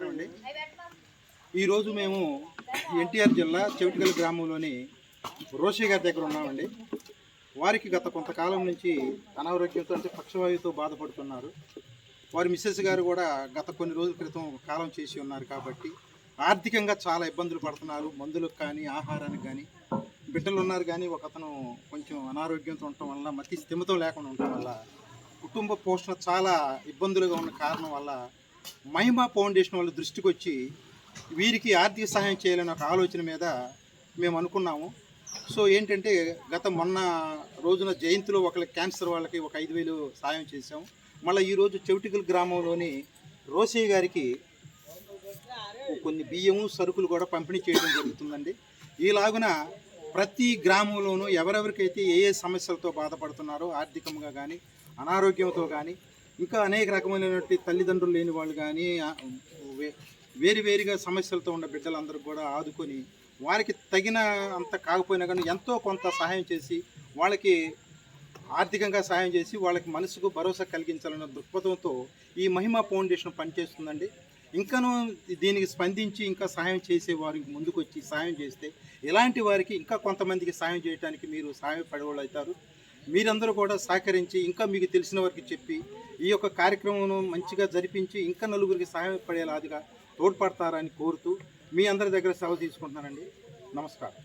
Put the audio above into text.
నమస్కారం అండి ఈరోజు మేము ఎన్టీఆర్ జిల్లా చెవిటిగల్ గ్రామంలోని రోషి గారి దగ్గర ఉన్నామండి. వారికి గత కొంతకాలం నుంచి అనారోగ్యంతో అంటే పక్షవాయువుతో బాధపడుతున్నారు. వారి మిస్సెస్ గారు కూడా గత కొన్ని రోజుల క్రితం కాలం చేసి ఉన్నారు కాబట్టి ఆర్థికంగా చాలా ఇబ్బందులు పడుతున్నారు. మందులకు కానీ ఆహారానికి కానీ. బిడ్డలు ఉన్నారు కానీ ఒక అతను కొంచెం అనారోగ్యంతో ఉండటం వల్ల మతి స్థిమితం లేకుండా ఉండటం వల్ల కుటుంబ పోషణ చాలా ఇబ్బందులుగా ఉన్న కారణం వల్ల మహిమా ఫౌండేషన్ వాళ్ళ దృష్టికి వచ్చి వీరికి ఆర్థిక సహాయం చేయాలని ఒక ఆలోచన మీద మేము అనుకున్నాము. సో ఏంటంటే గత మొన్న రోజున జయంతిలో ఒకళ్ళకి క్యాన్సర్ వాళ్ళకి ఒక ఐదు వేలు సాయం చేసాము మళ్ళీ ఈరోజు చెవిటికల్ గ్రామంలోని రోసయ్య గారికి కొన్ని బియ్యము సరుకులు కూడా పంపిణీ చేయడం జరుగుతుందండి. ఈలాగున ప్రతి గ్రామంలోనూ ఎవరెవరికైతే ఏ ఏ సమస్యలతో బాధపడుతున్నారో ఆర్థికంగా కానీ అనారోగ్యంతో కానీ ఇంకా అనేక రకమైనటువంటి తల్లిదండ్రులు లేని వాళ్ళు కానీ వే- వేరు వేరుగా సమస్యలతో ఉన్న బిడ్డలందరూ కూడా ఆదుకొని వారికి తగిన అంత కాకపోయినా కానీ ఎంతో కొంత సహాయం చేసి వాళ్ళకి ఆర్థికంగా సహాయం చేసి వాళ్ళకి మనసుకు భరోసా కలిగించాలన్న దృక్పథంతో ఈ మహిమా ఫౌండేషన్ పనిచేస్తుందండి. ఇంకనూ దీనికి స్పందించి ఇంకా సహాయం చేసే వారికి ముందుకొచ్చి సహాయం చేస్తే ఇలాంటి వారికి ఇంకా కొంతమందికి సహాయం చేయడానికి మీరు సహాయపడేవాళ్ళు అవుతారు. మీరందరూ కూడా సహకరించి ఇంకా మీకు తెలిసిన వారికి చెప్పి ఈ యొక్క కార్యక్రమం మంచిగా జరిపించి ఇంకా నలుగురికి సహాయపడేలాదిగా తోడ్పడతారని కోరుతూ మీ అందరి దగ్గర సెలవు తీసుకుంటున్నానండి. నమస్కారం.